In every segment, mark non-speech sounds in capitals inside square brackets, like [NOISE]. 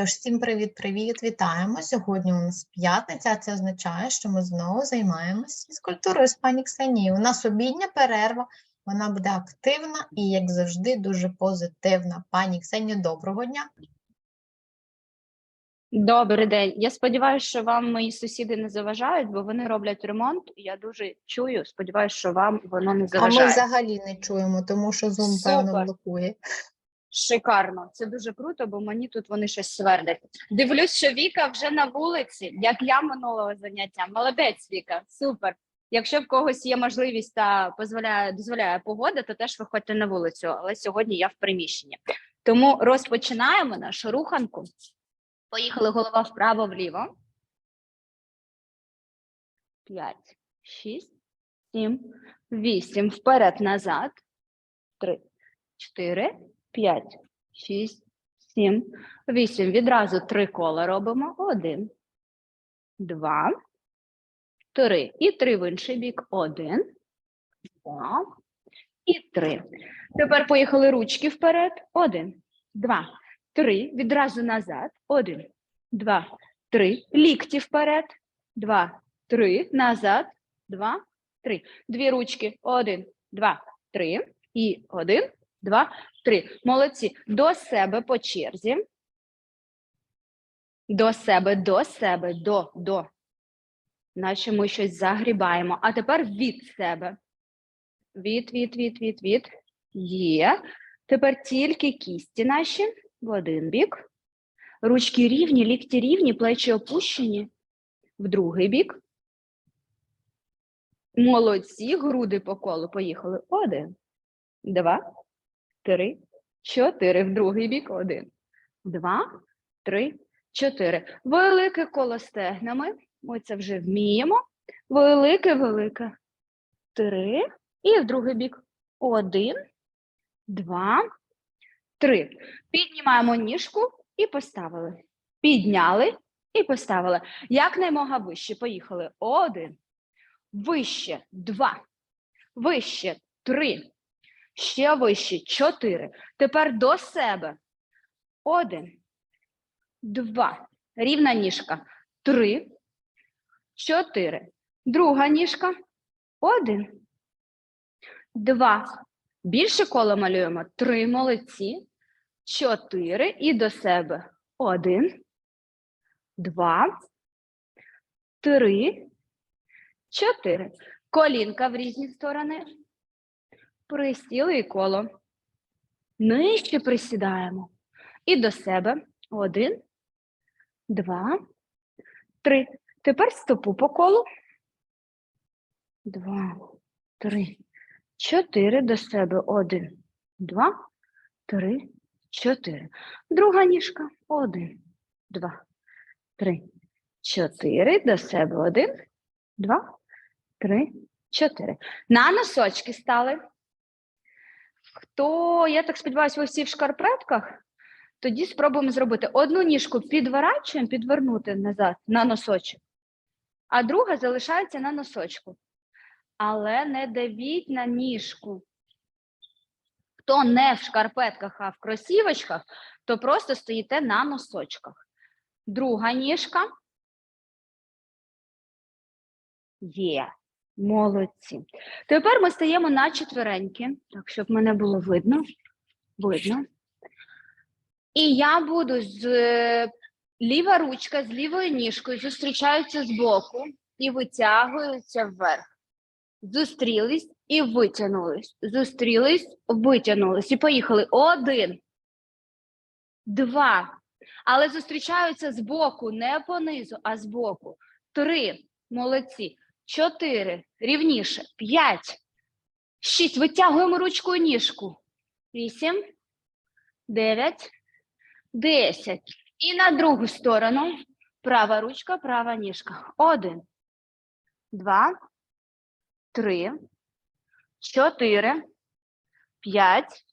Тож всім привіт-привіт, вітаємо. Сьогодні у нас п'ятниця, це означає, що ми знову займаємося фізкультурою з пані Ксенією. У нас обідня перерва, вона буде активна і, як завжди, дуже позитивна. Пані Ксенію, доброго дня. Добрий день. Я сподіваюся, що вам мої сусіди не заважають, бо вони роблять ремонт. і Я дуже чую. Сподіваюся, що вам воно не заважає. А ми взагалі не чуємо, тому що Zoom, певно, блокує. Шикарно. Це дуже круто, бо мені тут вони щось свердять. Дивлюсь, що Віка вже на вулиці, як я минулого заняття. Молодець, Віка, супер. Якщо в когось є можливість та дозволяє, дозволяє погода, то теж виходьте на вулицю. Але сьогодні я в приміщенні. Тому розпочинаємо нашу руханку. Поїхали голова вправо-вліво. П'ять, шість, сім, вісім. Вперед, назад. Три, чотири, п'ять, шість, сім, вісім. Відразу три кола робимо. Один, два, три. І три в інший бік. Один, два і три. Тепер поїхали ручки вперед. Один, два, три. Відразу назад. Один, два, три. Лікті вперед. Два, три. Назад. Два, три. Дві ручки. Один, два, три. І один, два, три. Молодці. До себе по черзі. До себе, до себе, до, до. Наче ми щось загрібаємо. А тепер від себе. Від, від, від, від, від. Є. Тепер тільки кісті наші в один бік. Ручки рівні, лікті рівні, плечі опущені. В другий бік. Молодці, груди по колу. Поїхали. Один, два, три, чотири. В другий бік. Один, два, три, чотири. Велике коло стегнами. Ми це вже вміємо. Велике, велике. Три. І в другий бік. Один, два, три. Піднімаємо ніжку і поставили. Підняли і поставили. Якнаймога вище. Поїхали. Один. Вище. Два. Вище. Три. Ще вище. Чотири. Тепер до себе. Один. Два. Рівна ніжка. Три. Чотири. Друга ніжка. Один. Два. Більше коло малюємо. Три. Молодці. Чотири. І до себе. Один. Два. Три. Чотири. Колінка в різні сторони. Присіли і коло. Нижче присідаємо. І до себе. Один, два, три. Тепер стопу по колу. Два, три, чотири. До себе. Один, два, три, чотири. Друга ніжка. Один, два, три, чотири. До себе. Один, два, три, чотири. На носочки стали. Хто, я так сподіваюся, ви всі в шкарпетках? Тоді спробуємо зробити одну ніжку підворачуємо, підвернути назад на носочок, а друга залишається на носочку. Але не давіть на ніжку. Хто не в шкарпетках, а в кросівочках, то просто стоїте на носочках. Друга ніжка. Є. Молодці. Тепер ми стаємо на четвереньки, так, щоб мене було видно. Видно. І я буду з е, ліва ручка з лівою ніжкою зустрічаються з боку і витягуються вверх. Зустрілись і витягнулись. Зустрілись, витягнулись. І поїхали. Один, два. Але зустрічаються з боку, не понизу, а з боку. Три. Молодці. Чотири. Рівніше. П'ять. Шість. Витягуємо ручкою ніжку. Вісім. Дев'ять. Десять. І на другу сторону. Права ручка, права ніжка. Один, два, три, чотири, п'ять,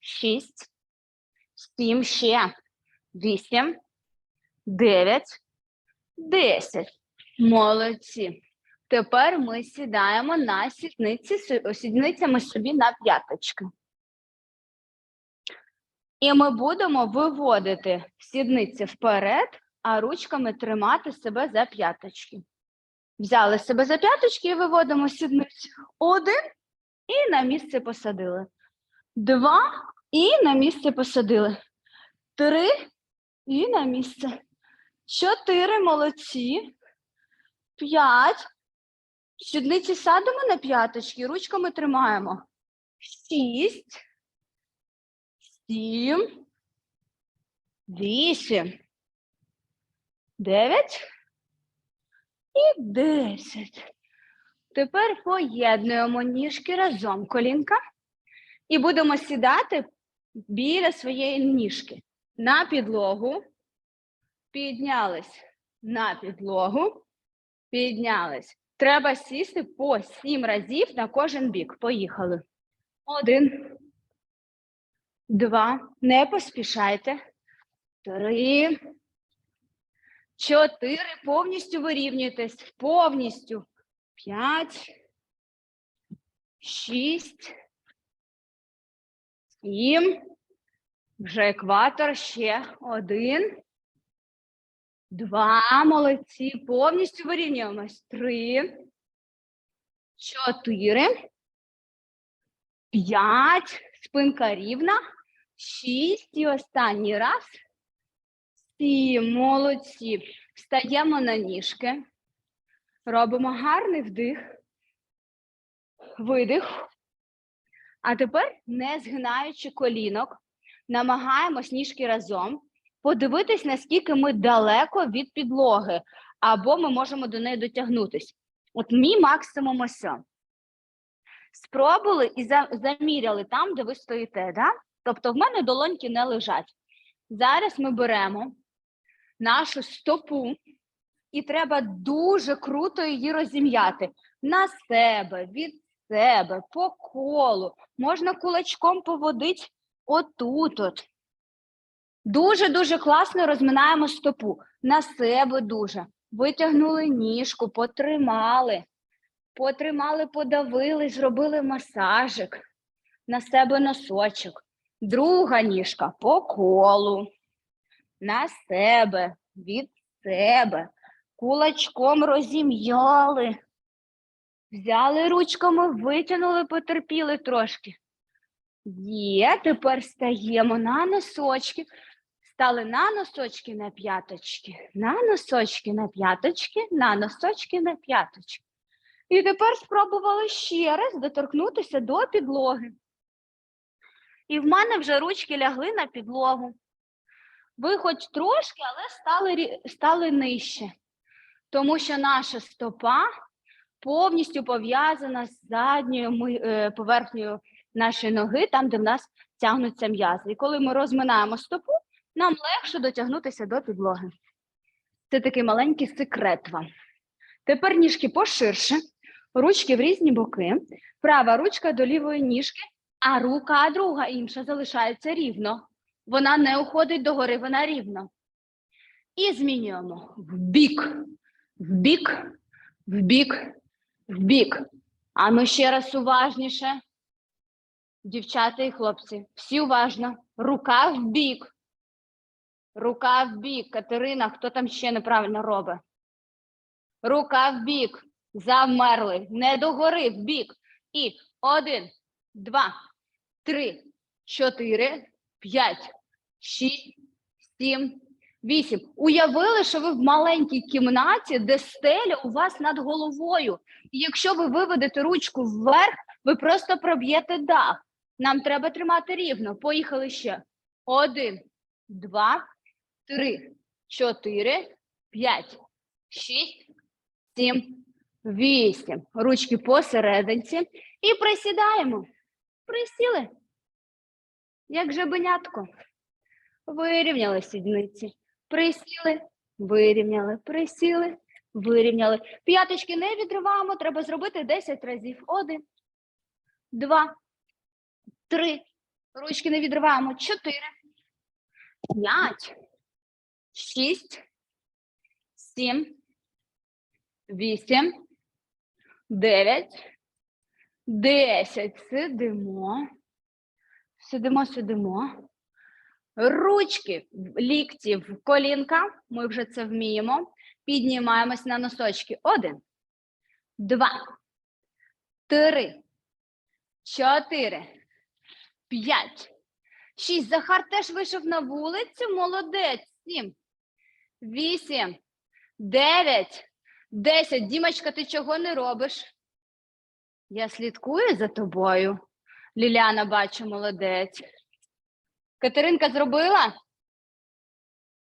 шість, сім, ще, вісім, дев'ять, десять. Молодці. Тепер ми сідаємо на сідниці, сі- сідницями собі на п'яточки. І ми будемо виводити сідниці вперед, а ручками тримати себе за п'яточки. Взяли себе за п'яточки і виводимо сідниці. Один і на місце посадили. Два і на місце посадили. Три і на місце. Чотири молодці. П'ять. Сідниці садимо на п'яточки, ручками тримаємо. Шість. Сім. Вісім. Дев'ять. І десять. Тепер поєднуємо ніжки разом колінка. І будемо сідати біля своєї ніжки. На підлогу. Піднялись на підлогу. Піднялись. Треба сісти по сім разів на кожен бік. Поїхали. Один. Два. Не поспішайте. Три. Чотири. Повністю вирівнюйтесь. Повністю. П'ять. Шість. Сім. Вже екватор. Ще один. Два. Молодці. Повністю вирівнюємось. Три. Чотири. П'ять. Спинка рівна. Шість. І останній раз. Сім. Молодці. Встаємо на ніжки. Робимо гарний вдих. Видих. А тепер, не згинаючи колінок, намагаємось ніжки разом подивитись, наскільки ми далеко від підлоги, або ми можемо до неї дотягнутись. От мій максимум ось. Спробували і заміряли там, де ви стоїте. Да? Тобто в мене долоньки не лежать. Зараз ми беремо нашу стопу, і треба дуже круто її розім'яти на себе, від себе, по колу. Можна кулачком поводити отут. От. Дуже-дуже класно розминаємо стопу. На себе дуже. Витягнули ніжку, потримали. Потримали, подавили, зробили масажик. На себе носочок. Друга ніжка по колу. На себе, від себе. Кулачком розім'яли. Взяли ручками, витягнули, потерпіли трошки. Є, тепер стаємо на носочки. Стали на носочки на п'яточки, на носочки на п'яточки, на носочки на п'яточки. І тепер спробували ще раз доторкнутися до підлоги. І в мене вже ручки лягли на підлогу. Ви хоч трошки, але стали, стали нижче, тому що наша стопа повністю пов'язана з задньою е, поверхнею нашої ноги, там, де в нас тягнуться м'язи. І коли ми розминаємо стопу, нам легше дотягнутися до підлоги. Це такий маленький секрет вам. Тепер ніжки поширше, ручки в різні боки, права ручка до лівої ніжки, а рука друга інша залишається рівно. Вона не уходить догори, вона рівно. І змінюємо в бік, в бік, в бік, в бік. А ну ще раз уважніше. Дівчата і хлопці, всі уважно. Рука в бік. Рука в бік. Катерина, хто там ще неправильно робить? Рука в бік. Замерли. Не догори в бік. І один, два, три, чотири, п'ять, шість, сім, вісім. Уявили, що ви в маленькій кімнаті, де стеля у вас над головою. І якщо ви виведете ручку вверх, ви просто проб'єте дах. Нам треба тримати рівно. Поїхали ще. Один, два, три, чотири, п'ять, шість, сім, вісім. Ручки посерединці. І присідаємо. Присіли. Як жабенятко. Вирівняли сідниці. Присіли, вирівняли, присіли, вирівняли. П'яточки не відриваємо, треба зробити 10 разів. Один, два, три. Ручки не відриваємо. Чотири, п'ять, шість, сім, вісім, дев'ять, десять. Сидимо. Сидимо, сидимо. Ручки, лікті в колінка. Ми вже це вміємо. Піднімаємось на носочки. Один, два, три, чотири, п'ять, шість. Захар теж вийшов на вулицю. Молодець. Сім, вісім, дев'ять, десять. Дімочка, ти чого не робиш? Я слідкую за тобою. Ліляна, бачу, молодець. Катеринка зробила?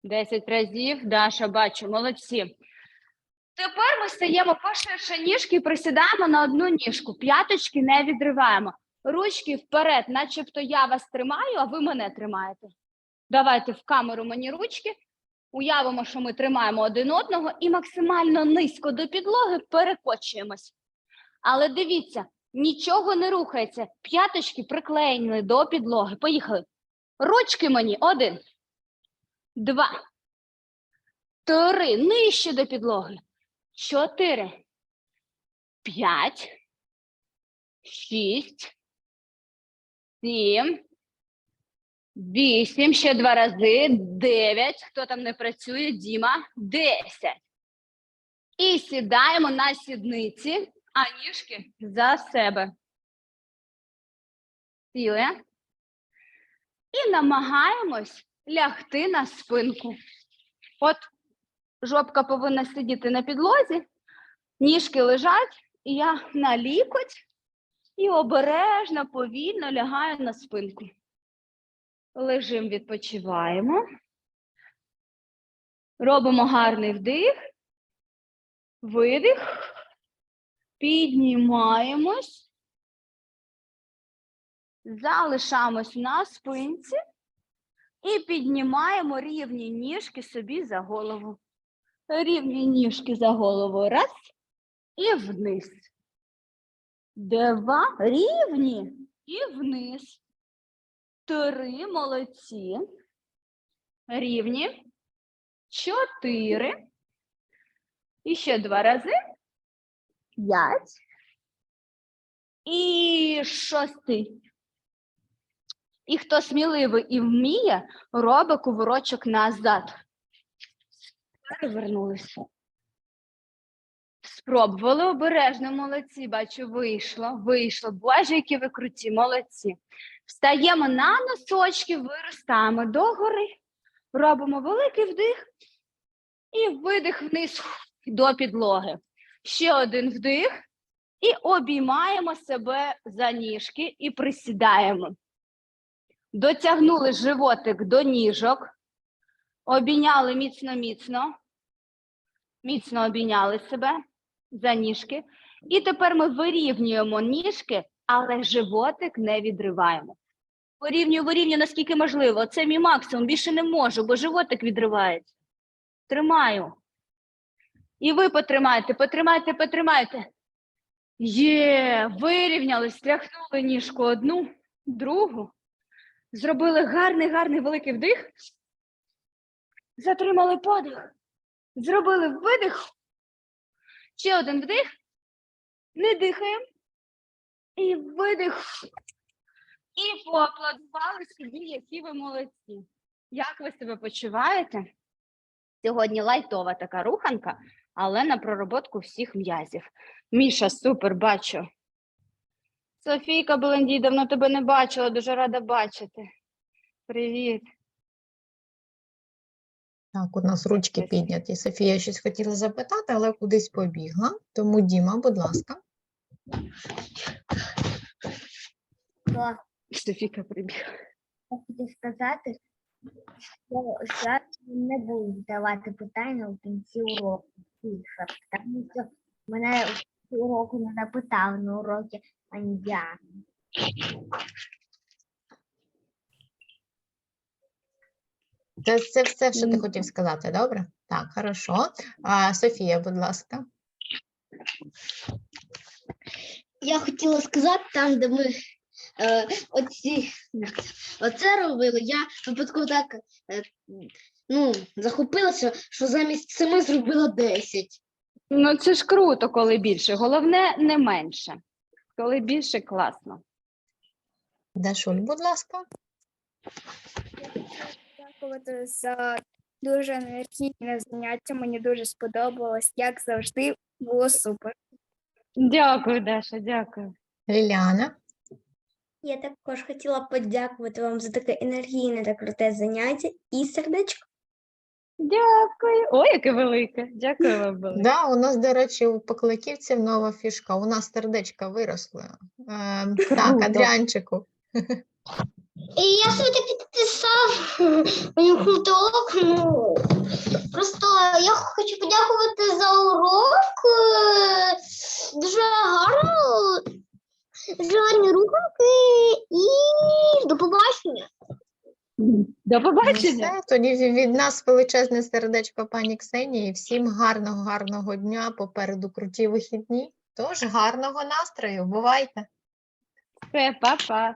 Десять разів. Даша, бачу, молодці. Тепер ми стаємо поширше ніжки і присідаємо на одну ніжку. П'яточки не відриваємо. Ручки вперед, начебто я вас тримаю, а ви мене тримаєте. Давайте в камеру мені ручки. Уявимо, що ми тримаємо один одного і максимально низько до підлоги перекочуємось. Але дивіться, нічого не рухається. П'яточки приклеєні до підлоги. Поїхали. Ручки мені. Один, два, три. Нижче до підлоги. Чотири, п'ять, шість, сім, вісім. Ще два рази. Дев'ять. Хто там не працює? Діма. Десять. І сідаємо на сідниці, а ніжки за себе. Сіли. І намагаємось лягти на спинку. От жопка повинна сидіти на підлозі, ніжки лежать, і я на лікоть і обережно, повільно лягаю на спинку. Лежимо, відпочиваємо. Робимо гарний вдих, видих, піднімаємось, залишаємось на спинці і піднімаємо рівні ніжки собі за голову. Рівні ніжки за голову. Раз і вниз. Два рівні і вниз. Три молодці. Рівні. Чотири. І ще два рази. П'ять. І шостий. І хто сміливий і вміє, робить кувырочок назад. Перевернулися. Спробували обережно, молодці. Бачу, вийшло, вийшло. Боже, які ви круті, молодці. Встаємо на носочки, виростаємо догори, робимо великий вдих і видих вниз до підлоги. Ще один вдих і обіймаємо себе за ніжки і присідаємо. Дотягнули животик до ніжок, обійняли міцно-міцно, міцно обійняли себе за ніжки. І тепер ми вирівнюємо ніжки, але животик не відриваємо. Вирівнюю, вирівнюю, наскільки можливо. Це мій максимум, більше не можу, бо животик відривається. Тримаю. І ви потримайте, потримайте, потримайте. Є, вирівняли, стряхнули ніжку одну, другу. Зробили гарний, гарний великий вдих. Затримали подих. Зробили видих. Ще один вдих. Не дихаємо. І видих. І поаплодували собі, які ви молодці. Як ви себе почуваєте? Сьогодні лайтова така руханка, але на пророботку всіх м'язів. Міша, супер, бачу. Софійка Белендій, давно тебе не бачила, дуже рада бачити. Привіт. Так, у нас ручки підняті. Софія щось хотіла запитати, але кудись побігла. Тому Діма, будь ласка. Софійка прибігла. Я хотів сказати, що зараз не буду задавати питання у кінці уроку більше, тому що мене в уроку не запитали на уроці ані я. Це, це все, що ти хотів сказати, добре? Так, хорошо. А, Софія, будь ласка. Я хотіла сказати, там, де ми е, оці, оце робили, я випадково так е, ну, захопилася, що замість семи зробила 10. Ну, це ж круто, коли більше. Головне, не менше. Коли більше класно. Дашуль, будь ласка. Дякувати за дуже енергійне заняття. Мені дуже сподобалось. Як завжди, було супер. Дякую, Даша, дякую. Ліляна. Я також хотіла подякувати вам за таке енергійне та круте заняття і сердечко. Дякую. Ой, яке велике. Дякую вам велике. Да, у нас, до речі, у покликівців нова фішка. У нас сердечка виросли. Ем, [LAUGHS] так, Круто. Адріанчику. І я собі так підписав. Ну, просто я хочу подякувати за урок. е, Дуже гарно, дуже гарні рухунки і до побачення. До Ну, побачення. Все, тоді від нас величезне сердечко пані Ксенії. Всім гарного, гарного дня. Попереду круті вихідні. Тож гарного настрою. Бувайте! Все, па-па.